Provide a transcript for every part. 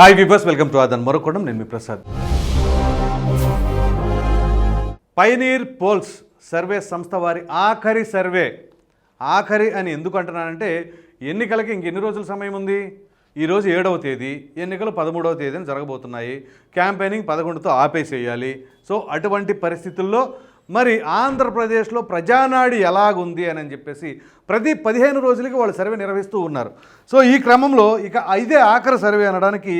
Hi viewers welcome to ఆదన్. మరొకడం నేను మీ ప్రసాద్. పైనీర్ పోల్స్ సర్వే సంస్థ వారి ఆఖరి సర్వే. ఆఖరి అని ఎందుకు అంటున్నానంటే ఎన్నికలకి ఇంకెన్ని రోజుల సమయం ఉంది? ఈరోజు ఏడవ తేదీ ఎన్నికలు పదమూడవ తేదీని జరగబోతున్నాయి. క్యాంపెయినింగ్ పదకొండుతో ఆపేసేయాలి. సో అటువంటి పరిస్థితుల్లో మరి ఆంధ్రప్రదేశ్లో ప్రజానాడి ఎలాగుంది అని అని చెప్పేసి ప్రతి పదిహేను రోజులకి వాళ్ళు సర్వే నిర్వహిస్తూ ఉన్నారు. సో ఈ క్రమంలో ఇక ఇదే ఆఖరి సర్వే అనడానికి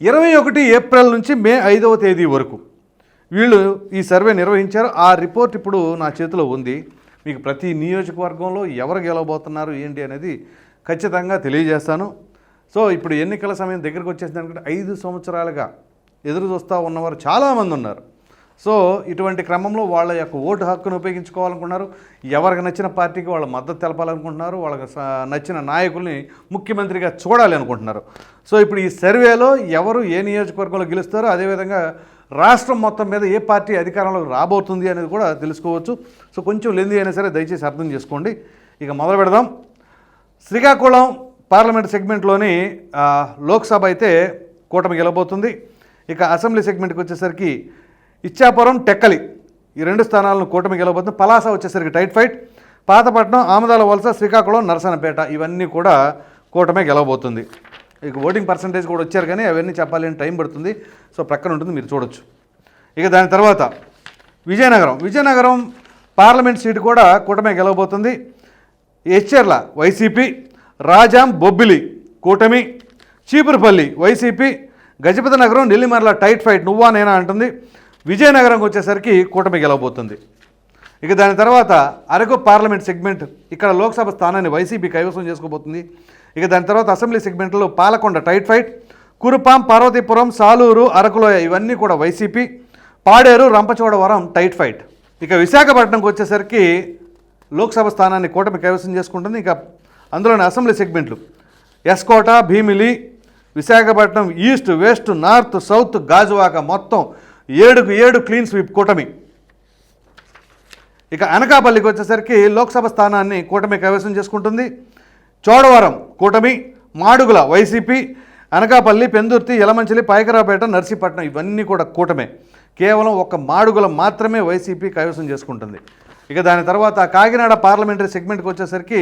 ఇరవై ఒకటి ఏప్రిల్ నుంచి మే ఐదవ తేదీ వరకు వీళ్ళు ఈ సర్వే నిర్వహించారు. ఆ రిపోర్ట్ ఇప్పుడు నా చేతిలో ఉంది. మీకు ప్రతి నియోజకవర్గంలో ఎవరు గెలవబోతున్నారు ఏంటి అనేది ఖచ్చితంగా తెలియజేస్తాను. సో ఇప్పుడు ఎన్నికల సమయం దగ్గరకు వచ్చేసింది అనుకుంటే ఐదు సంవత్సరాలుగా ఎదురు చూస్తూ ఉన్నవారు చాలామంది ఉన్నారు. సో ఇటువంటి క్రమంలో వాళ్ళ యొక్క ఓటు హక్కును ఉపయోగించుకోవాలనుకుంటున్నారు. ఎవరికి నచ్చిన పార్టీకి వాళ్ళ మద్దతు తెలపాలనుకుంటున్నారు. వాళ్ళకి నచ్చిన నాయకుల్ని ముఖ్యమంత్రిగా చూడాలి అనుకుంటున్నారు. సో ఇప్పుడు ఈ సర్వేలో ఎవరు ఏ నియోజకవర్గంలో గెలుస్తారో అదేవిధంగా రాష్ట్రం మొత్తం మీద ఏ పార్టీ అధికారంలోకి రాబోతుంది అనేది కూడా తెలుసుకోవచ్చు. సో కొంచెం లెంది అయినా సరే దయచేసి అర్థం చేసుకోండి. ఇక మొదలు పెడదాం. శ్రీకాకుళం పార్లమెంట్ సెగ్మెంట్లోని లోక్సభ అయితే కూటమి గెలబోతుంది ఇక అసెంబ్లీ సెగ్మెంట్కి వచ్చేసరికి ఇచ్చాపురం టెక్కలి. ఈ రెండు స్థానాలను కూటమి గెలవబోతుంది. పలాస వచ్చేసరికి టైట్ ఫైట్ పాతపట్నం ఆమదాల వలస శ్రీకాకుళం నరసనపేట ఇవన్నీ కూడా కూటమే గెలవబోతుంది. ఇక ఓటింగ్ పర్సంటేజ్ కూడా వచ్చారు కానీ అవన్నీ చెప్పాలి అని టైం పడుతుంది. సో ప్రక్కన ఉంటుంది మీరు చూడొచ్చు. ఇక దాని తర్వాత విజయనగరం. విజయనగరం పార్లమెంట్ సీటు కూడా కూటమే గెలవబోతుంది. ఎచ్చెర్ల వైసీపీ రాజాం బొబ్బిలి కూటమి చీపురుపల్లి వైసీపీ గజపతి నగరం నెల్లిమర్ల టైట్ ఫైట్ నువ్వా నేనా అంటుంది. విజయనగరంకి వచ్చేసరికి కూటమి గెలవబోతుంది. ఇక దాని తర్వాత అరకు పార్లమెంట్ సెగ్మెంట్ ఇక్కడ లోక్సభ స్థానాన్ని వైసీపీ కైవసం చేసుకోబోతుంది. ఇక దాని తర్వాత అసెంబ్లీ సెగ్మెంట్లో పాలకొండ టైట్ ఫైట్ కురుపాం పార్వతీపురం సాలూరు అరకులోయ ఇవన్నీ కూడా YCP Paderu Rampachodavaram tight fight. ఇక విశాఖపట్నంకి వచ్చేసరికి లోక్సభ స్థానాన్ని కూటమి కైవసం చేసుకుంటుంది. ఇక అందులోని assembly సెగ్మెంట్లు. S Kota Bheemili Visakhapatnam east west north south Gajuwaka మొత్తం ఏడుకు ఏడు క్లీన్ స్వీప్ కూటమి. ఇక అనకాపల్లికి వచ్చేసరికి లోక్సభ స్థానాన్ని కూటమి కైవసం చేసుకుంటుంది. చోడవరం కూటమి మాడుగుల వైసీపీ అనకాపల్లి పెందుర్తి యలమంచిలి పాయకరాపేట నర్సీపట్నం ఇవన్నీ కూడా కూటమే. కేవలం ఒక మాడుగుల మాత్రమే వైసీపీ కైవసం చేసుకుంటుంది. ఇక దాని తర్వాత కాకినాడ పార్లమెంటరీ సెగ్మెంట్కి వచ్చేసరికి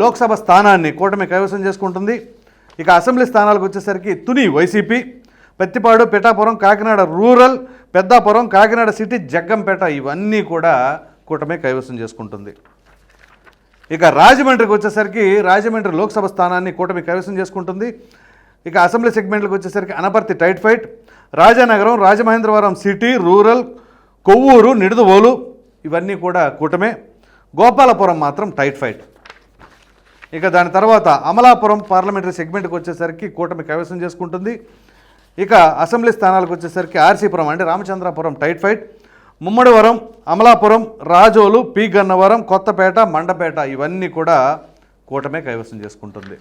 లోక్సభ స్థానాన్ని కూటమి కైవసం చేసుకుంటుంది. ఇక అసెంబ్లీ స్థానాలకు వచ్చేసరికి Tuni YCP Pattipadu Pithapuram Kakinada rural Peddapuram Kakinada city Jaggampeta ఇవన్నీ కూడా కూటమే కైవసం చేసుకుంటుంది. ఇక రాజమండ్రికి వచ్చేసరికి రాజమండ్రి లోక్సభ స్థానాన్ని కూటమి కైవసం చేసుకుంటుంది. ఇక అసెంబ్లీ సెగ్మెంట్లకు వచ్చేసరికి Anaparthi tight fight Rajanagaram Rajamahendravaram city rural Kovvuru Nidadavolu ఇవన్నీ కూడా కూటమే. గోపాలపురం మాత్రం టైట్ ఫైట్. ఇక దాని తర్వాత అమలాపురం పార్లమెంటరీ సెగ్మెంట్కి వచ్చేసరికి కూటమి కైవసం చేసుకుంటుంది. ఇక అసెంబ్లీ స్థానాలకు వచ్చేసరికి ఆర్సీపురం అంటే Ramachandrapuram tight fight. Mummidivaram Amalapuram Razole P Gannavaram Kothapeta Mandapeta ఇవన్నీ కూడా కూటమే కైవసం చేసుకుంటుంది.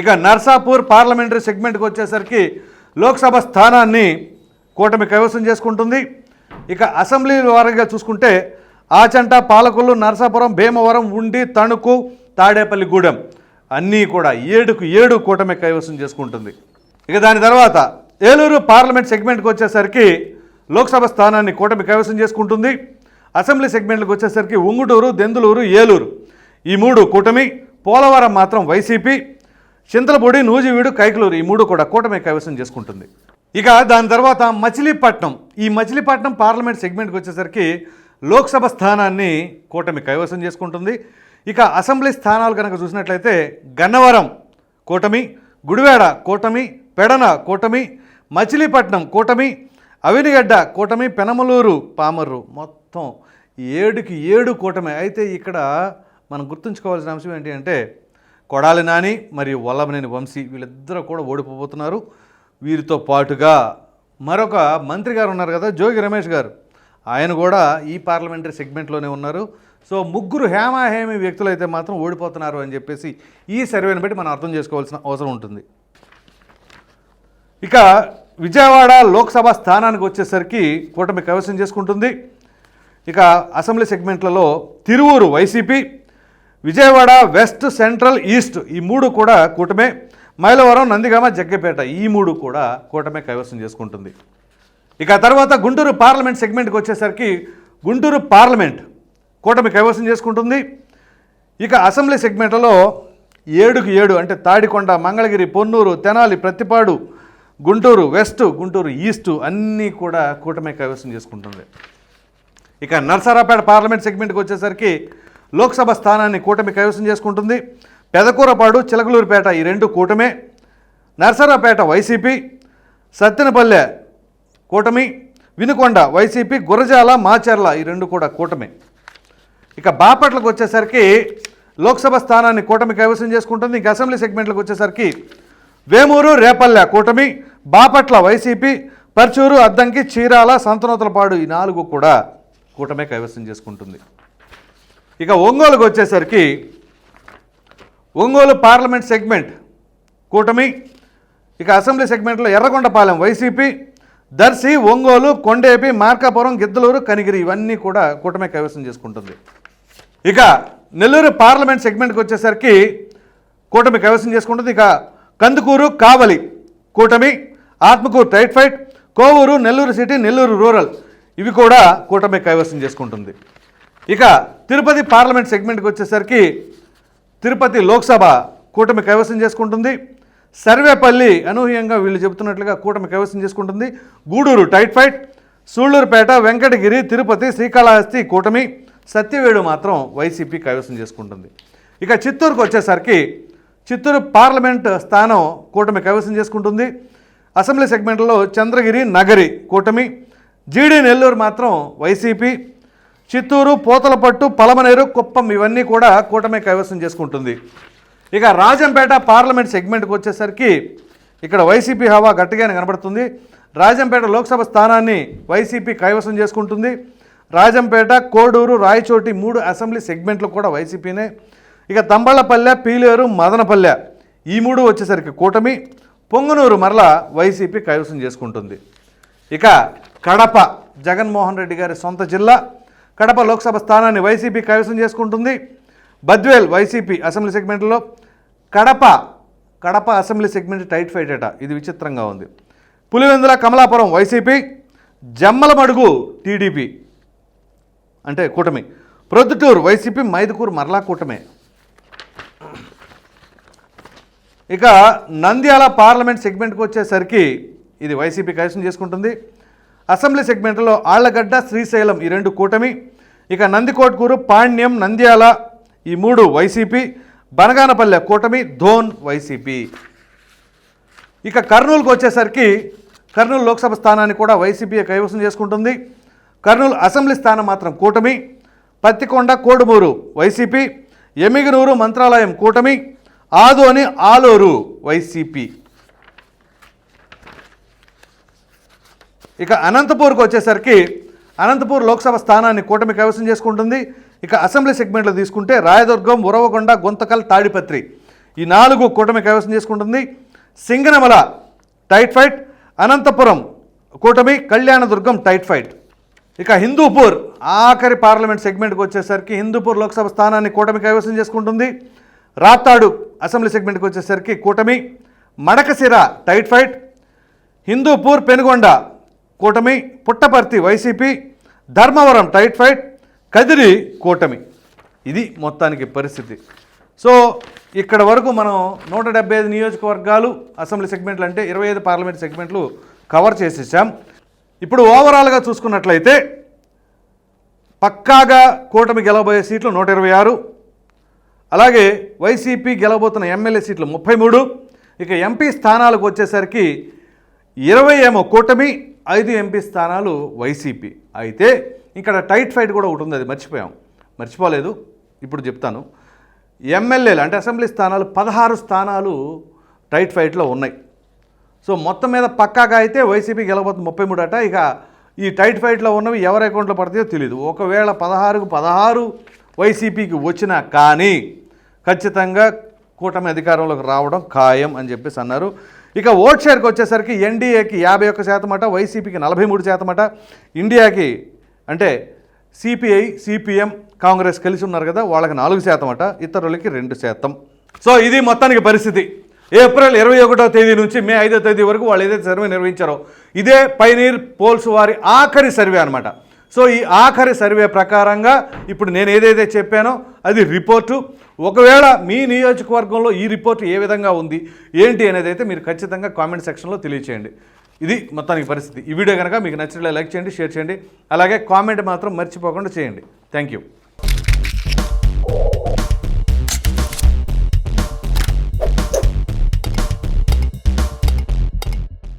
ఇక నర్సాపూర్ పార్లమెంటరీ సెగ్మెంట్కి వచ్చేసరికి లోక్సభ స్థానాన్ని కూటమి కైవసం చేసుకుంటుంది. ఇక అసెంబ్లీ వారీగా చూసుకుంటే ఆచంట పాలకొల్లు నరసాపురం భీమవరం ఉండి తణుకు తాడేపల్లిగూడెం అన్నీ కూడా ఏడుకు ఏడు కూటమి కైవసం చేసుకుంటుంది. ఇక దాని తర్వాత ఏలూరు పార్లమెంట్ సెగ్మెంట్కి వచ్చేసరికి లోక్సభ స్థానాన్ని కూటమి కైవసం చేసుకుంటుంది. అసెంబ్లీ సెగ్మెంట్లకు వచ్చేసరికి ఉంగుటూరు దెందులూరు ఏలూరు. ఈ మూడు కూటమి పోలవరం మాత్రం వైసీపీ చింతలపూడి నూజివీడు కైకలూరు ఈ మూడు కూడా కూటమి కైవసం చేసుకుంటుంది. ఇక దాని తర్వాత మచిలీపట్నం. ఈ మచిలీపట్నం పార్లమెంట్ సెగ్మెంట్కి వచ్చేసరికి లోక్సభ స్థానాన్ని కూటమి కైవసం చేసుకుంటుంది. ఇక అసెంబ్లీ స్థానాలు కనుక చూసినట్లయితే గన్నవరం కూటమి గుడివాడ కూటమి పెడన కూటమి మచిలీపట్నం కూటమి అవినిగడ్డ కూటమి పెనమలూరు పామర్రు. మొత్తం ఏడుకి ఏడు కూటమి. అయితే ఇక్కడ మనం గుర్తుంచుకోవాల్సిన అంశం ఏంటి అంటే కొడాలి నాని మరియు వల్లభనేని వంశీ వీళ్ళిద్దరూ కూడా ఓడిపోబోతున్నారు. వీరితో పాటుగా మరొక మంత్రి గారు ఉన్నారు కదా జోగి రమేష్ గారు. ఆయన కూడా ఈ పార్లమెంటరీ సెగ్మెంట్లోనే ఉన్నారు. సో ముగ్గురు హేమాహేమి వ్యక్తులు అయితే మాత్రం ఓడిపోతున్నారు అని చెప్పేసి ఈ సర్వేని బట్టి మనం అర్థం చేసుకోవాల్సిన అవసరం ఉంటుంది. ఇక విజయవాడ లోక్సభ స్థానానికి వచ్చేసరికి కూటమి కైవసం చేసుకుంటుంది. ఇక assembly సెగ్మెంట్లలో Tiruvuru YCP Vijayawada west central east ఈ మూడు కూడా కూటమే. మైలవరం నందిగామ జగ్గపేట ఈ మూడు కూడా కూటమి కైవసం చేసుకుంటుంది. ఇక తర్వాత గుంటూరు పార్లమెంట్ సెగ్మెంట్కి వచ్చేసరికి గుంటూరు పార్లమెంట్ కూటమి కైవసం చేసుకుంటుంది. ఇక అసెంబ్లీ సెగ్మెంట్లలో ఏడుకు ఏడు అంటే తాడికొండ మంగళగిరి పొన్నూరు తెనాలి ప్రతిపాడు గుంటూరు వెస్ట్ గుంటూరు ఈస్ట్ అన్నీ కూడా కూటమి కైవసం చేసుకుంటుంది. ఇక నర్సారాపేట పార్లమెంట్ సెగ్మెంట్కి వచ్చేసరికి లోక్సభ స్థానాన్ని కూటమి కైవసం చేసుకుంటుంది. పెదకూరపాడు చిలకలూరుపేట ఈ రెండు కూటమే. నర్సరాపేట వైసీపీ సత్తెనపల్లె కూటమి. వినుకొండ వైసీపీ గురజాల మాచర్ల ఈ రెండు కూడా కూటమే. ఇక బాపట్లకు వచ్చేసరికి లోక్సభ స్థానాన్ని కూటమి కైవసం చేసుకుంటుంది. ఇంక అసెంబ్లీ సెగ్మెంట్లకు వచ్చేసరికి వేమూరు రేపల్లె కూటమి బాపట్ల వైసీపీ పర్చూరు అద్దంకి చీరాల సంతనోతలపాడు ఈ నాలుగు కూడా కూటమే కైవసం చేసుకుంటుంది. ఇక ఒంగోలుకు వచ్చేసరికి ఒంగోలు పార్లమెంట్ సెగ్మెంట్ కూటమి ఇక అసెంబ్లీ సెగ్మెంట్లో ఎర్రగొండపాలెం వైసీపీ దర్శి ఒంగోలు కొండేపి మార్కాపురం గిద్దలూరు కనిగిరి ఇవన్నీ కూడా కూటమి కైవసం చేసుకుంటుంది. ఇక నెల్లూరు పార్లమెంట్ సెగ్మెంట్కి వచ్చేసరికి కూటమి కైవసం చేసుకుంటుంది. ఇక కందుకూరు కావలి కూటమి Atmakur tight fight Kovur Nellore city Nellore rural. ఇవి కూడా కూటమి కైవసం చేసుకుంటుంది. ఇక తిరుపతి పార్లమెంట్ సెగ్మెంట్కి వచ్చేసరికి తిరుపతి లోక్సభ కూటమి కైవసం చేసుకుంటుంది. సర్వేపల్లి అనూహ్యంగా వీళ్ళు చెబుతున్నట్లుగా కూటమి కైవసం చేసుకుంటుంది. గూడూరు టైట్ ఫైట్ సూళ్ళూరుపేట వెంకటగిరి తిరుపతి శ్రీకాళహస్తి కూటమి సత్యవేడు మాత్రం వైసీపీ కైవసం చేసుకుంటుంది. ఇక చిత్తూరుకు వచ్చేసరికి చిత్తూరు పార్లమెంట్ స్థానం కూటమి కైవసం చేసుకుంటుంది. అసెంబ్లీ సెగ్మెంట్లో చంద్రగిరి నగరి కూటమి జీడి నెల్లూరు మాత్రం వైసీపీ చిత్తూరు పోతలపట్టు పలమనేరు కుప్పం ఇవన్నీ కూడా కూటమి కైవసం చేసుకుంటుంది. ఇక రాజంపేట పార్లమెంట్ సెగ్మెంట్కి వచ్చేసరికి ఇక్కడ వైసీపీ హవా గట్టిగానే కనబడుతుంది. రాజంపేట లోక్సభ స్థానాన్ని వైసీపీ కైవసం చేసుకుంటుంది. రాజంపేట కోడూరు రాయచోటి మూడు అసెంబ్లీ సెగ్మెంట్లు కూడా వైసీపీనే ఇక తంబళ్ళపల్లె పీలేరు మదనపల్లె ఈ మూడు వచ్చేసరికి కూటమి పొంగనూరు మరల వైసీపీ కైవసం చేసుకుంటుంది. ఇక కడప జగన్మోహన్ రెడ్డి గారి సొంత జిల్లా కడప లోక్సభ స్థానాన్ని వైసీపీ కైవసం చేసుకుంటుంది. బద్వేల్ వైసీపీ అసెంబ్లీ సెగ్మెంట్లో Kadapa Kadapa assembly segment tight fight అట ఇది విచిత్రంగా ఉంది. పులివెందుల కమలాపురం వైసీపీ జమ్మలమడుగు టీడీపీ అంటే కూటమి. ప్రొద్దుటూరు వైసీపీ మైదుకూరు మరలా కూటమే. ఇక నంద్యాల పార్లమెంట్ సెగ్మెంట్కి వచ్చేసరికి ఇది వైసీపీ కైవసం చేసుకుంటుంది. అసెంబ్లీ సెగ్మెంట్లో ఆళ్ళగడ్డ శ్రీశైలం ఈ రెండు కూటమి ఇక నందికోట్కూరు పాణ్యం నంద్యాల ఈ మూడు వైసీపీ బనగానపల్లె కూటమి ధోన్ వైసీపీ. ఇక కర్నూలుకు వచ్చేసరికి కర్నూలు లోక్సభ స్థానాన్ని కూడా వైసీపీ కైవసం చేసుకుంటుంది. కర్నూలు అసెంబ్లీ స్థానం మాత్రం కూటమి పత్తికొండ కోడుమూరు వైసీపీ ఎమిగనూరు మంత్రాలయం కూటమి ఆదోని ఆలూరు వైసీపీ. ఇక అనంతపూర్కి వచ్చేసరికి అనంతపూర్ లోక్సభ స్థానాన్ని కూటమి కైవసం చేసుకుంటుంది. ఇక అసెంబ్లీ సెగ్మెంట్లో తీసుకుంటే రాయదుర్గం ఉరవకొండ గుంతకల్ తాడిపత్రి ఈ నాలుగు కూటమి కైవసం చేసుకుంటుంది. సింగనమల టైట్ ఫైట్ అనంతపురం కూటమి కళ్యాణదుర్గం టైట్ ఫైట్. ఇక హిందూపూర్ ఆఖరి పార్లమెంట్ సెగ్మెంట్కి వచ్చేసరికి హిందూపూర్ లోక్సభ స్థానాన్ని కూటమి కైవసం చేసుకుంటుంది. రాత్తాడు అసెంబ్లీ సెగ్మెంట్కి వచ్చేసరికి కూటమి మడకసిర టైట్ ఫైట్ హిందూపూర్ పెనుగొండ కూటమి Puttaparthi YCP Dharmavaram tight fight Kadiri కూటమి. ఇది మొత్తానికి పరిస్థితి. సో ఇక్కడ వరకు మనం నూట డెబ్బై ఐదు నియోజకవర్గాలు అసెంబ్లీ సెగ్మెంట్లు అంటే ఇరవై ఐదు పార్లమెంట్ సెగ్మెంట్లు కవర్ చేసేసాం. ఇప్పుడు ఓవరాల్గా చూసుకున్నట్లయితే పక్కాగా కూటమి గెలవబోయే సీట్లు నూట ఇరవై ఆరు అలాగే వైసీపీ గెలవబోతున్న ఎమ్మెల్యే సీట్లు ముప్పై మూడు. ఇక ఎంపీ స్థానాలకు వచ్చేసరికి ఇరవై ఏమో కూటమి ఐదు ఎంపీ స్థానాలు వైసీపీ. అయితే ఇక్కడ టైట్ ఫైట్ కూడా ఒకటి ఉంది అది మర్చిపోయాం. మర్చిపోలేదు ఇప్పుడు చెప్తాను. ఎమ్మెల్యేలు అంటే అసెంబ్లీ స్థానాలు పదహారు స్థానాలు టైట్ ఫైట్లో ఉన్నాయి. సో మొత్తం మీద పక్కాగా అయితే వైసీపీ గెలవబోతుంది ముప్పై మూడు అట. ఇక ఈ టైట్ ఫైట్లో ఉన్నవి ఎవరి అకౌంట్లో పడతాయో తెలియదు ఒకవేళ పదహారుకు పదహారు వైసీపీకి వచ్చినా కానీ ఖచ్చితంగా కూటమి అధికారంలోకి రావడం ఖాయం అని చెప్పేసి అన్నారు. ఇక ఓట్ షేర్కి వచ్చేసరికి ఎన్డీఏకి యాభై ఒక్క శాతం అట వైసీపీకి నలభై మూడు శాతం అట. ఇండియాకి అంటే సిపిఐ సిపిఎం కాంగ్రెస్ కలిసి ఉన్నారు కదా వాళ్ళకి నాలుగు శాతం అట ఇతరులకి రెండు శాతం. సో ఇది మొత్తానికి పరిస్థితి. ఏప్రిల్ ఇరవై ఒకటో తేదీ నుంచి మే ఐదో తేదీ వరకు వాళ్ళు ఏదైతే సర్వే నిర్వహించారో ఇదే పైనీర్ పోల్స్ వారి ఆఖరి సర్వే అనమాట సో ఈ ఆఖరి సర్వే ప్రకారంగా ఇప్పుడు నేను ఏదైతే చెప్పానో అది రిపోర్టు. ఒకవేళ మీ నియోజకవర్గంలో ఈ రిపోర్ట్ ఏ విధంగా ఉంది ఏంటి అనేది అయితే మీరు ఖచ్చితంగా కామెంట్ సెక్షన్లో తెలియచేయండి. ఇది మొత్తానికి పరిస్థితి. ఈ వీడియో కనుక మీకు నచ్చినట్లే లైక్ చేయండి షేర్ చేయండి. అలాగే కామెంట్ మాత్రం మర్చిపోకుండా చేయండి. Thank you.